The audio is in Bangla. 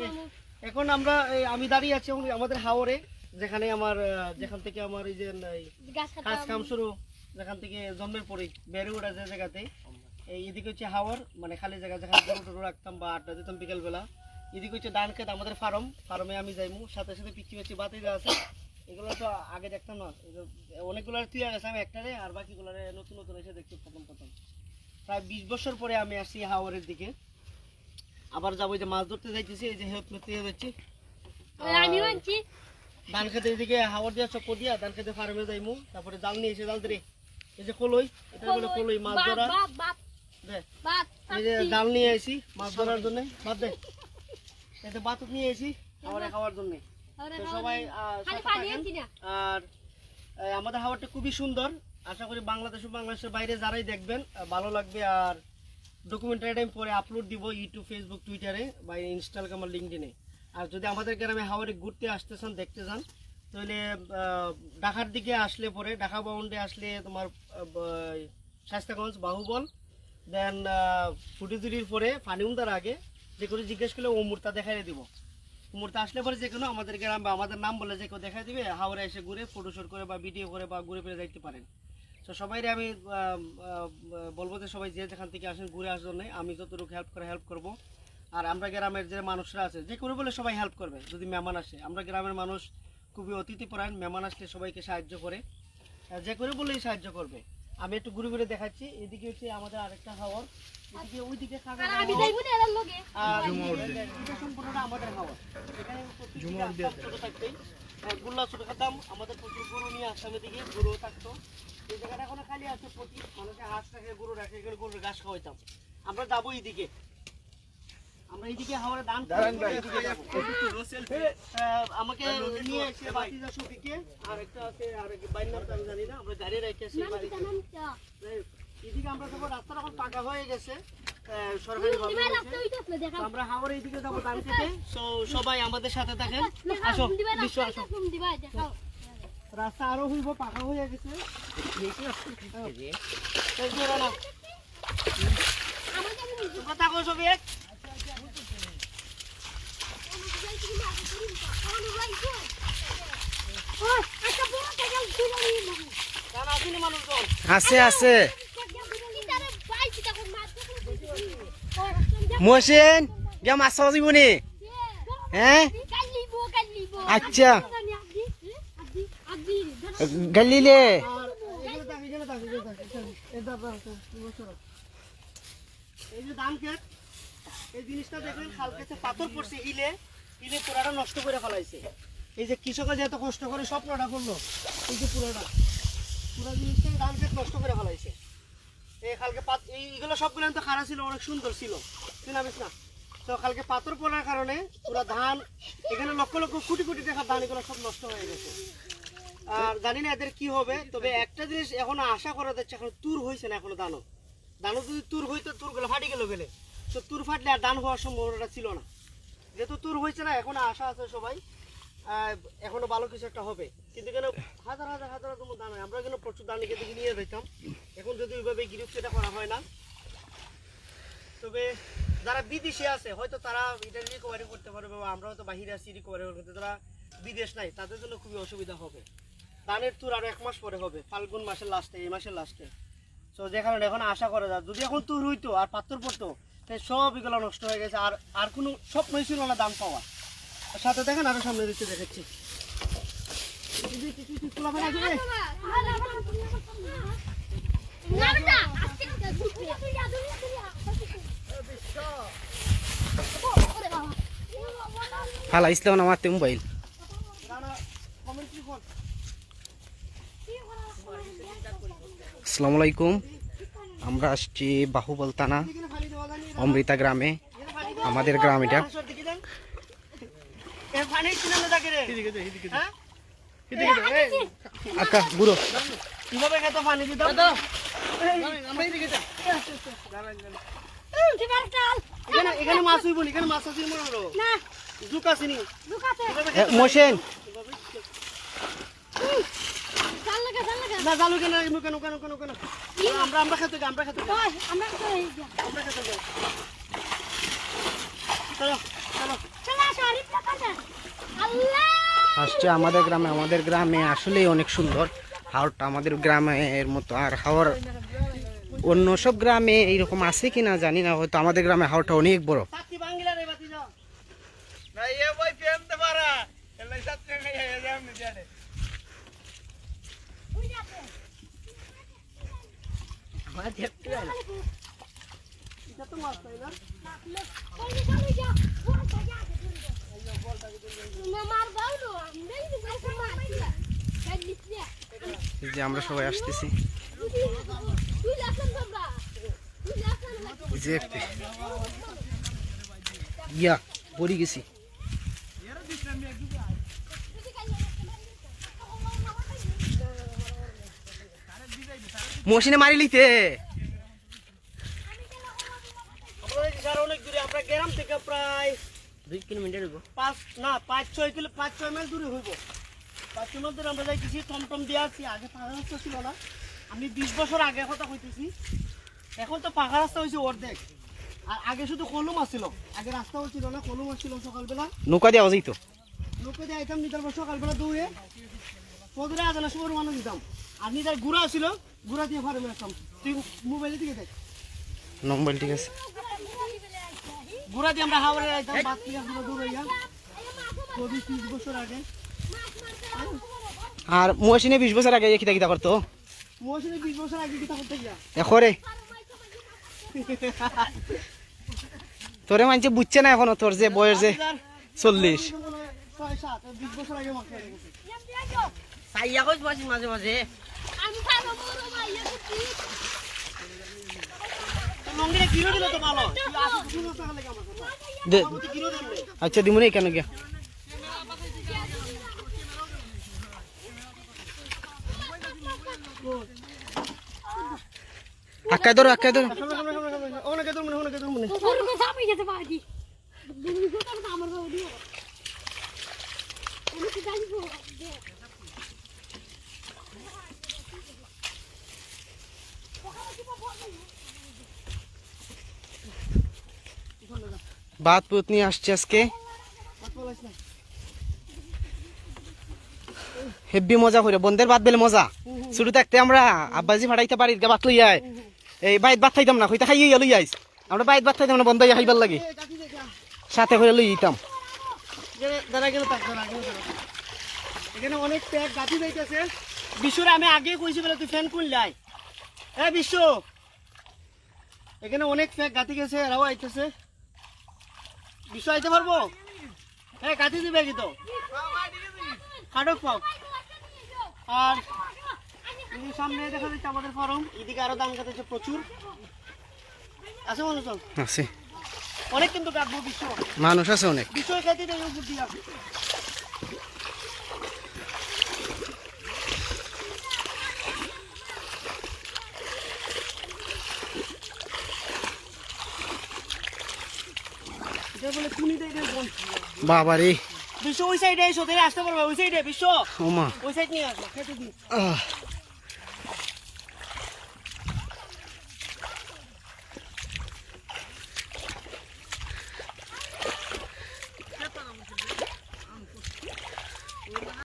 হ্যাঁ? এখন আমরা আমি দাঁড়িয়ে আছি আমাদের হাওরে যেখানে আমার যেখান থেকে আমার এই যে কাজ কাম শুরু যেখান থেকে জন্মের পরে বেড়ে ওঠা যে জায়গাতে এই এদিকে হচ্ছে হাওর মানে খালি জায়গা যেখানে গরু টরু রাখতাম বা আড্ডা দিতাম বিকেলবেলা। এদিকে হচ্ছে ডান খেত আমাদের ফার্ম ফার্মে আমি যাইমু সাথে সাথে পিচ্ছি পিচ্ছি বাতি আছে। এগুলো তো আগে দেখতাম না অনেকগুলো তুই গেছে আমি একটারে আর বাকিগুলো নতুন নতুন এসে দেখছি প্রথম প্রথম। প্রায় বিশ বছর পরে আমি আসি হাওরের দিকে। আবার যাব যে মাছ ধরতে যাইতেছি এই যে হেল্প করতে যাচ্ছি। ধান খেতে এদিকে হাওয়ার দিয়া চক্কর দিয়া ধান খেতে ফার্মে যাইমু তারপরে জাল নিয়ে এসে জাল ধরে। এই যে কলই এটা বলে কলই মাছ ধরা। এই যে জাল নিয়ে মাছ ধরার জন্য। বাদ দে। এতে বাতুক নিয়ে খাওয়ার জন্য। সবাই আর আমাদের হাওয়ারটা খুবই সুন্দর। আশা করি বাংলাদেশ ও বাংলাদেশের বাইরে যারাই দেখবেন ভালো লাগবে। আর ডকুমেন্টারি টাইম পরে আপলোড দিব ইউটিউব ফেসবুক টুইটারে বা ইনস্টাগ্রাম আর লিঙ্কডিনে আর যদি আমাদের গ্রামে হাওয়ারে ঘুরতে আসতে চান, দেখতে চান, তাহলে ঢাকার দিকে আসলে পরে, ঢাকা বাউন্ডে আসলে তোমার শাস্তাগঞ্জ বাহুবল দেন ফুটিজুরির পরে ফানিউন্দার আগে, যে কোনো জিজ্ঞেস করলে ও মুহূর্তা দেখাই দিব। মুহূর্তে আসলে পরে যে কোনো আমাদের গ্রাম বা আমাদের নাম বলে যে কেউ দেখা দিবে হাওড়ে এসে ঘুরে ফটোশুট করে বা ভিডিও করে বা ঘুরে ফিরে যাইতে পারেন। তো সবাই আমি বলব যে সবাই যে যেখান থেকে আসেন ঘুরে আসার জন্য আমি যতটুকু হেল্প করে হেল্প করব। আর আমরা গ্রামের যে মানুষরা আছে যে কোনো বলে সবাই হেল্প করবে যদি মেহমান আসে। আমরা গ্রামের মানুষ খুবই অতিথিপরায়ণ মেহমান আসলে সবাইকে সাহায্য করে। যে করে বলেই সাহায্য করবে। আমি একটু ঘুরে ঘুরে দেখাচ্ছি। এদিকে হচ্ছে আমাদের আরেকটা হাওয়ার এদিকে ওইদিকে আর আমি হাওর। যাইবো না এর লগে? আর এটা সম্পূর্ণটা আমাদের হাওয়া এখানে ছোট থাকতেই গুল্লা ছোট খেতাম। আমাদের প্রচুর গরু নিয়ে আসতাম এদিকে গরু থাকতো। এই জায়গাটা এখনও খালি আছে প্রতি মানুষের হাঁস রাখে গরু রাখে এখানে গরুর ঘাস খাওয়াইতাম। আমরা যাব এইদিকে। আমরা এইদিকে হাওড়ে দান যাব। আমাকে নিয়ে এসে বাতিজা সফিকে আর একটা আছে আর বাইর নামটা আমি জানি না আমরা গাড়ি রেখে এসে এদিকে আমরা যাব রাস্তাটা এখন পাকা হয়ে গেছে। রাস্তা আমরা হাওড়ের এইদিকে যাব ডান থেকে সো সবাই আমাদের সাথে থাকেন। আসো রাস্তা আসো। দেখাও। রাস্তা আরও হইব পাকা হয়ে গেছে আছে আছে। মহসেন গিয়া মাছ চাওয়া যাব নি? হ্যাঁ আচ্ছা। গালিলে। এই যে খাল কেটে পাথর কষ্ট করে সব পুরোটা করল, এই যে পুরো ধান নষ্ট করে ফেলাইছে। এই কালকে পাত এই সবগুলো তো খারাপ ছিল, অনেক সুন্দর ছিল। না। তো কালকে পাথর পড়ার কারণে পুরো ধান, এখানে লক্ষ লক্ষ কোটি কোটি টাকার ধান এগুলো সব নষ্ট হয়ে গেছে। আর জানি না এদের কি হবে, তবে একটা জিনিস এখনও আশা করা যাচ্ছে, এখন তুর হয়েছে না এখনও দানও দানও যদি তুর হইতো, তুর গেলে, ফাটি গেল গেলে। তো তুর ফাটলে আর দান হওয়ার সম্ভাবনাটা ছিল না। যেহেতু তুর হয়েছে না, এখনও আশা আছে সবাই এখনও ভালো কিছু একটা হবে। কিন্তু এখানে হাজার হাজার হাজার হাজার দান হয়। আমরা এখানে প্রচুর দান এখান থেকে নিয়ে যেতাম এখন যদি ওইভাবে গিরিপ সেটা করা হয় না। তবে যারা বিদেশে আছে, হয়তো তারা এটা রিকভারি করতে পারবে বা আমরা হয়তো বাহিরে আছি রিকভারি করতে যারা বিদেশ নাই, তাদের জন্য খুবই অসুবিধা হবে। ধানের তুর আরও এক মাস পরে হবে, ফাল্গুন মাসের লাস্টে এই মাসের লাস্টে তো যে কারণে এখন আশা করা যায়, যদি এখন তুর হইতো আর পাথর পড়তো তাই সব এগুলো নষ্ট হয়ে গেছে, আর আর কোনো স্বপ্নই ছিল না দাম পাওয়া সাথে দেখেন আরও সামনে দিতে বাবা হালা, ইসলাম আমার মোবাইল। আসসালামু আলাইকুম আমরা আসছি বাহুবল থানা। অমৃতা গ্রামে আমাদের গ্রাম এটা? আকা বুড়ো কীভাবে খেত পানি দিতাম এখানে এখানে মাছ হইব এখানে মাছ আছে হলো না জুক আছে নি লুকাতে কীভাবে এ, খেতে মহসেন কীভাবে? জাল লাগা জাল লাগা না জালু কেন কেন কেন কেন কেন কেন আমরা আমরা খেতে যাই, আমরা খেতে যাই, আমরা আমরা খেতে যাই। চলো চলো। চলে আসো আরিফ না কাজে আল্লাহ! আসছে আমাদের গ্রামে আমাদের গ্রামে আসলেই অনেক সুন্দর। হাওড়টা আমাদের গ্রামের মতো আর হাওড় অন্য সব গ্রামে এইরকম আছে কি না জানি না হয়তো আমাদের গ্রামে হাওড়টা অনেক বড়। না কই নি চলে যা বল তো যা না মার দাও নো নেই নি কাছে মার কাই দিছি এই যে আমরা সবাই আসতেছি। ইয়া পড়ি গেছি। মশিনে মারি লিতে আমরা অনেক দূরে আমরা গ্রাম থেকে প্রায় দুই কিলোমিটার পাঁচ না পাঁচ ছয় কিলো পাঁচ ছয় মাইল দূরে হইব। পাঁচ ছয় মাইল দূরে আমরা যাইতেছি টমটম দিয়ে আগে পাকা রাস্তা ছিল না। আমি বিশ বছর আগে কথা কইতেছি। এখন তো পাকা রাস্তা হয়েছে অর্ধেক। আর আগে শুধু কলম আসছিল আগে রাস্তাও ছিল না কলম আসছিল সকালবেলা। নৌকা দেওয়া যাইতো। লোকে দিয়ে আইতাম নিতাম সকালবেলা দৌড়ে। পদরে আজানা সময় মানুষ দিতাম। আর নিতার গুড়া ছিল গুড়া দিয়ে ফার্মে আসতাম। তুই মোবাইলে দিকে দেখ। মোবাইল ঠিক আছে। গুড়া দিয়ে আমরা হাওড়ে আইতাম বাদ থেকে আমরা দৌড়াইয়া চব্বিশ ত্রিশ বছর আগে। আর মশিনে বিশ বছর আগে কিতা কিতা করতো? মৌসুমে বিশ বছর আগে কিতা করতে গিয়া? এখরে? তোরে মানছে বুঝছে না এখনও তোর যে বয়স যে চল্লিশ। ছয় সাত বিশ বছর আগে সাইয়া কইস মাঝে মাঝে। মাঝে আচ্ছা দিমুনি কেন গিয়া। আক্কাই ধরো আক্কাই ধরো। অনেকে তোর অনেকে তোর মনে আমার বাবু দিও আমি কি জানি ভাত পুত আসছে আজকে। হেব্বি মজা করে, বন্ধের ভাত বেলে মজা। শুরু থাকতে আমরা আব্বাজি ভাড়াইতে পারি, গা ভাত লইয়াই এই বাইত ভাত খাইতাম না হইতে খাইয়ে লই আইস। আমরা বাইত ভাত খাইতাম না, বন্ধ হইয়া খাইবার লাগে। সাথে করে লই যেতাম এখানে অনেক প্যাক গাছি যাইতেছে। বিশ্বরে আমি আগে কইছি বলে তুই ফ্যান খুললাই এ বিশ্ব! এখানে অনেক গাতি গেছে এরাও আইতেছে। বিশ্ব আইতে পারব? হ্যাঁ দিবে কি তো খাটক পাও। আর সামনে দেখা যাচ্ছে আমাদের ফরম এদিকে আরও দাম কাটাচ্ছে প্রচুর। আছে মনে চল আছে। অনেক কিন্তু কাটবো বিশ্ব। মানুষ আছে অনেক। বিষয় খাইতে উপর দিয়া। দেয় রে বিশ্ব ওই সাইডে এসো আসতে পারবে ওই সাইডে বিশ্ব। ওমা। ওই সাইড নিয়ে আসো খেতে দিই আহ।